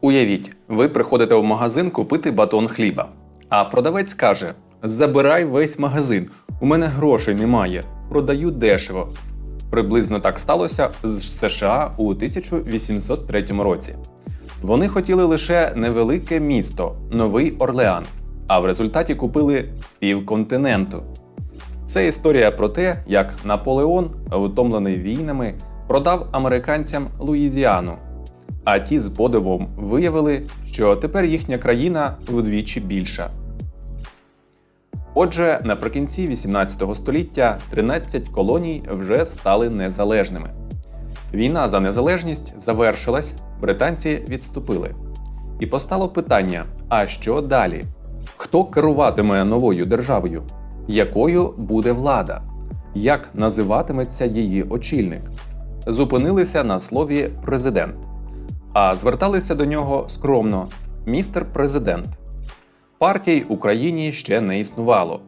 Уявіть, ви приходите в магазин купити батон хліба, а продавець каже: Забирай весь магазин, у мене грошей немає, продаю дешево. Приблизно так сталося з США у 1803 році. Вони хотіли лише невелике місто, Новий Орлеан, а в результаті купили півконтиненту. Це історія про те, як Наполеон, втомлений війнами, продав американцям Луїзіану. А ті з подивом виявили, що тепер їхня країна вдвічі більша. Отже, наприкінці 18 століття 13 колоній вже стали незалежними. Війна за незалежність завершилась, британці відступили. І постало питання: а що далі? Хто керуватиме новою державою? Якою буде влада? Як називатиметься її очільник? Зупинилися на слові президент, а зверталися до нього скромно містер президент. Партій Україні ще не існувало.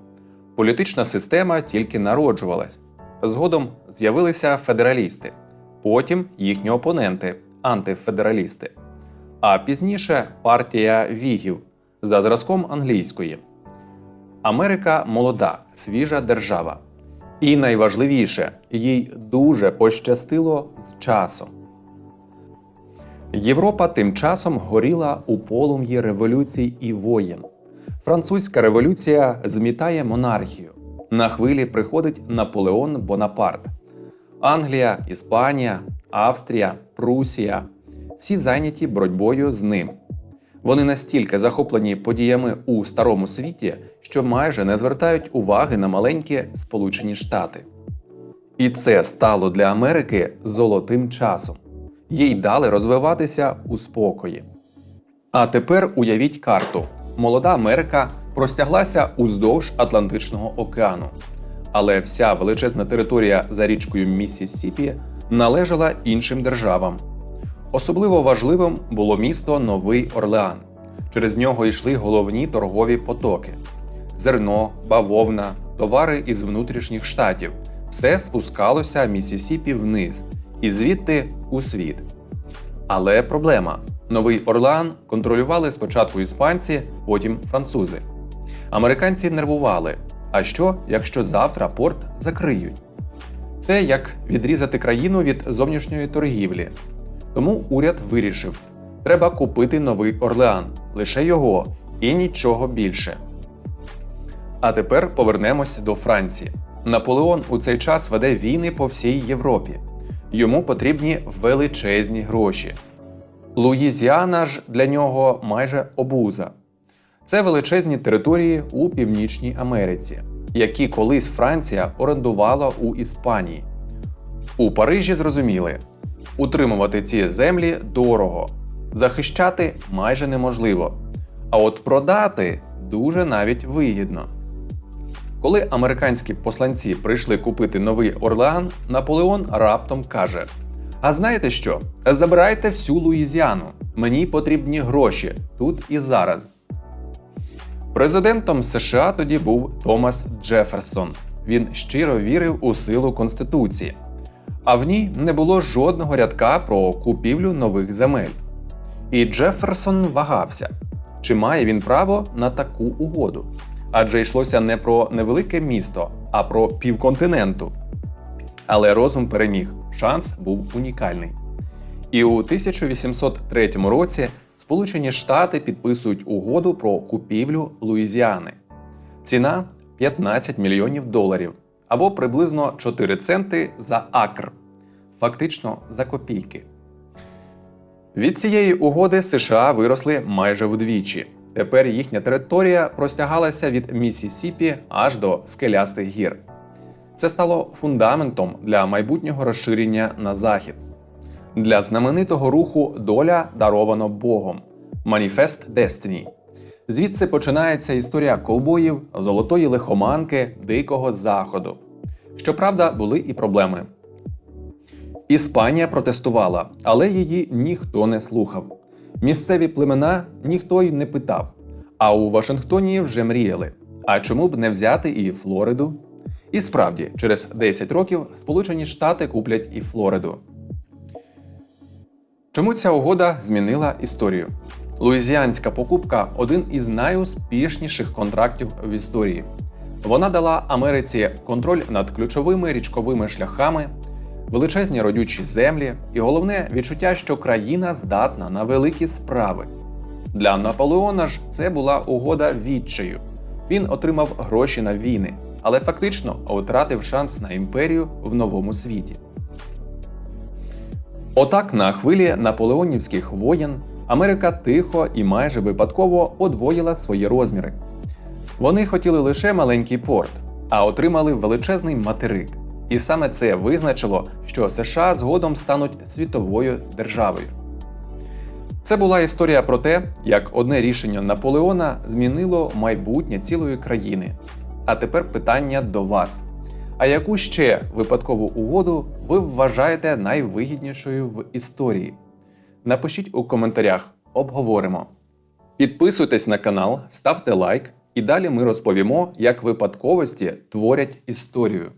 Політична система тільки народжувалась. Згодом з'явилися федералісти, потім їхні опоненти антифедералісти. А пізніше партія Вігів за зразком англійської. Америка молода, свіжа держава. І найважливіше, їй дуже пощастило з часом. Європа тим часом горіла у полум'ї революцій і воєн. Французька революція змітає монархію. На хвилі приходить Наполеон Бонапарт. Англія, Іспанія, Австрія, Прусія всі зайняті боротьбою з ним. Вони настільки захоплені подіями у старому світі, що майже не звертають уваги на маленькі Сполучені Штати. І це стало для Америки золотим часом. Їй дали розвиватися у спокої. А тепер уявіть карту: молода Америка простяглася уздовж Атлантичного океану, але вся величезна територія за річкою Міссісіпі належала іншим державам. Особливо важливим було місто Новий Орлеан. Через нього йшли головні торгові потоки: зерно, бавовна, товари із внутрішніх штатів. Все спускалося Місісіпі вниз і звідти у світ. Але проблема: Новий Орлеан контролювали спочатку іспанці, потім французи. Американці нервували. А що, якщо завтра порт закриють? Це як відрізати країну від зовнішньої торгівлі. Тому уряд вирішив: треба купити новий Орлеан, лише його і нічого більше. А тепер повернемось до Франції. Наполеон у цей час веде війни по всій Європі. Йому потрібні величезні гроші. Луїзіана ж для нього майже обуза. Це величезні території у Північній Америці, які колись Франція орендувала у Іспанії. У Парижі зрозуміли, утримувати ці землі дорого, захищати майже неможливо. А от продати дуже навіть вигідно. Коли американські посланці прийшли купити новий Орлеан, Наполеон раптом каже: А знаєте що? Забирайте всю Луїзіану. Мені потрібні гроші тут і зараз. Президентом США тоді був Томас Джеферсон. Він щиро вірив у силу Конституції, а в ній не було жодного рядка про купівлю нових земель. І Джеферсон вагався, чи має він право на таку угоду. Адже йшлося не про невелике місто, а про півконтиненту. Але розум переміг, шанс був унікальний. І у 1803 році Сполучені Штати підписують угоду про купівлю Луїзіани. Ціна 15 мільйонів доларів або приблизно 4 центи за акр, фактично за копійки. Від цієї угоди США виросли майже вдвічі. Тепер їхня територія простягалася від Міссісіпі аж до скелястих гір. Це стало фундаментом для майбутнього розширення на захід. Для знаменитого руху доля даровано Богом Маніфест Destiny. Звідси починається історія ковбоїв, золотої лихоманки, дикого заходу. Щоправда, були і проблеми. Іспанія протестувала, але її ніхто не слухав. Місцеві племена ніхто й не питав. А у Вашингтоні вже мріяли. А чому б не взяти і Флориду? І справді, через 10 років Сполучені Штати куплять і Флориду. Чому ця угода змінила історію? Луїзіанська покупка один із найуспішніших контрактів в історії. Вона дала Америці контроль над ключовими річковими шляхами, величезні родючі землі і головне відчуття, що країна здатна на великі справи. Для Наполеона ж це була угода відчаю. Він отримав гроші на війни, але фактично втратив шанс на імперію в новому світі. Отак, на хвилі наполеонівських воєн Америка тихо і майже випадково подвоїла свої розміри. Вони хотіли лише маленький порт, а отримали величезний материк. І саме це визначило, що США згодом стануть світовою державою. Це була історія про те, як одне рішення Наполеона змінило майбутнє цілої країни. А тепер питання до вас. А яку ще випадкову угоду ви вважаєте найвигіднішою в історії? Напишіть у коментарях, обговоримо. Підписуйтесь на канал, ставте лайк, і далі ми розповімо, як випадковості творять історію.